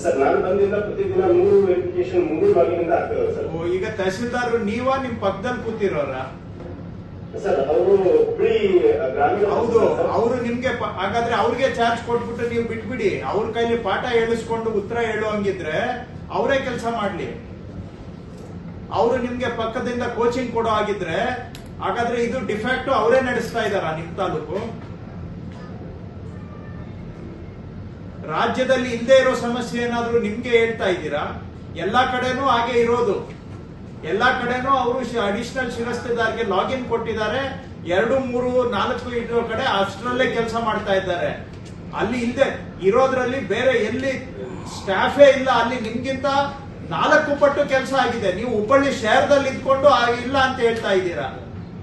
Sir ನಾನು ಬಂದಿಂದ ಪ್ರತಿದಿನ ಮೂರು ವೆರಿಫಿಕೇಶನ್ ಮೂರು ಬಾಗಿಲಿಂದ ಆಗ್ತದೆ ಸರ್. ಓ, ಈಗ ತಹಸೀಲ್ದಾರ್ ನೀವ ನಿಮ್ ಪಕ್ಕದಲ್ಲಿ ಕೂತಿರೋರ? ಸರ್ ಅವರು ಹುಬ್ಳಿ ಗ್ರಾಮೀಣ ಹೌದು. ಅವರು ನಿಮ್ಗೆ ಪ- ಹಾಗಾದ್ರೆ ಅವ್ರಿಗೆ ಚಾರ್ಜ್ ಕೊಟ್ಬಿಟ್ಟು ನೀವು ಬಿಟ್ಬಿಡಿ. ಅವ್ರ ಕೈಲಿ ಪಾಠ ಹೇಳಿಸ್ಕೊಂಡು ಉತ್ತರ ಹೇಳೋ ಹಂಗಿದ್ರೆ ಅವರೇ ಕೆಲಸ ಮಾಡ್ಲಿ. ಅವರು ನಿಮ್ಗೆ ಪಕ್ಕದಿಂದ ಕೋಚಿಂಗ್ ಕೊಡೋ ಆಗಿದ್ರೆ ಹಾಗಾದ್ರೆ ಇದು ಡಿಫ್ಯಾಕ್ಟ್ ಅವರೇ ನಡೆಸ್ತಾ ಇದಾರ ನಿಮ್ ತಾಲೂಕು? ರಾಜ್ಯದಲ್ಲಿ ಹಿಂದೆ ಇರೋ ಸಮಸ್ಯೆ ಏನಾದರೂ ನಿಮ್ಗೆ ಹೇಳ್ತಾ ಇದ್ದೀರಾ? ಎಲ್ಲಾ ಕಡೆನೂ ಹಾಗೆ ಇರೋದು. ಎಲ್ಲಾ ಕಡೆನೂ ಅವರು ಅಡಿಷನಲ್ ಶಿರಸ್ತೆದಾರ್ಗೆ ಲಾಗಿನ್ ಕೊಟ್ಟಿದ್ದಾರೆ. ಎರಡು, ಮೂರು, ನಾಲ್ಕು ಇರೋ ಕಡೆ ಅಷ್ಟರಲ್ಲೇ ಕೆಲಸ ಮಾಡ್ತಾ ಇದ್ದಾರೆ. ಅಲ್ಲಿ ಇಲ್ಲದೆ ಇರೋದ್ರಲ್ಲಿ ಬೇರೆ ಎಲ್ಲಿ ಸ್ಟಾಫೇ ಇಲ್ಲ, ಅಲ್ಲಿ ನಿಮ್ಗಿಂತ ನಾಲ್ಕು ಪಟ್ಟು ಕೆಲಸ ಆಗಿದೆ. ನೀವು ಹುಬ್ಬಳ್ಳಿ ಶಹರದಲ್ಲಿ ಇದ್ಕೊಂಡು ಇಲ್ಲ ಅಂತ ಹೇಳ್ತಾ ಇದ್ದೀರಾ?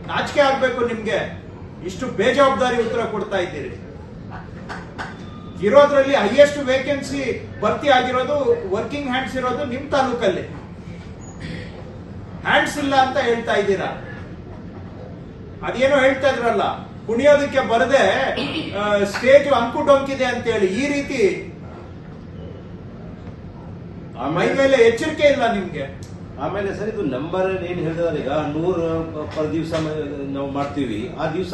ನಾಚಿಕೆ ಆಗ್ಬೇಕು ನಿಮ್ಗೆ. ಇಷ್ಟು ಬೇಜವಾಬ್ದಾರಿ ಉತ್ತರ ಕೊಡ್ತಾ ಇದ್ದೀರಿ. ಇರೋದ್ರಲ್ಲಿ ಹೈಯೆಸ್ಟ್ ವೇಕೆನ್ಸಿ ಭರ್ತಿ ಆಗಿರೋದು ವರ್ಕಿಂಗ್ ಹ್ಯಾಂಡ್ಸ್ ಇರೋದು ನಿಮ್ ತಾಲೂಕಲ್ಲಿ. ಹ್ಯಾಂಡ್ಸ್ ಇಲ್ಲ ಅಂತ ಹೇಳ್ತಾ ಇದ್ದೀರಾ? ಅದೇನೋ ಹೇಳ್ತಾ ಇದ್ರಲ್ಲ ಕುಣಿಯೋದಕ್ಕೆ ಬರದೆ ಸ್ಟೇಜ್ ಅಂಕು ಡೊಂಕಿದೆ ಅಂತ ಹೇಳಿ ಈ ರೀತಿ. ಮೈ ಮೇಲೆ ಎಚ್ಚರಿಕೆ ಇಲ್ಲ ನಿಮ್ಗೆ. ಆಮೇಲೆ ಸರ್ ಇದು ನಂಬರ್ ಏನ್ ಹೇಳಿದಾರೆ ಈಗ? ನೂರು ಪರ್ ದಿವಸ ನಾವು ಮಾಡ್ತೀವಿ. ಆ ದಿವಸ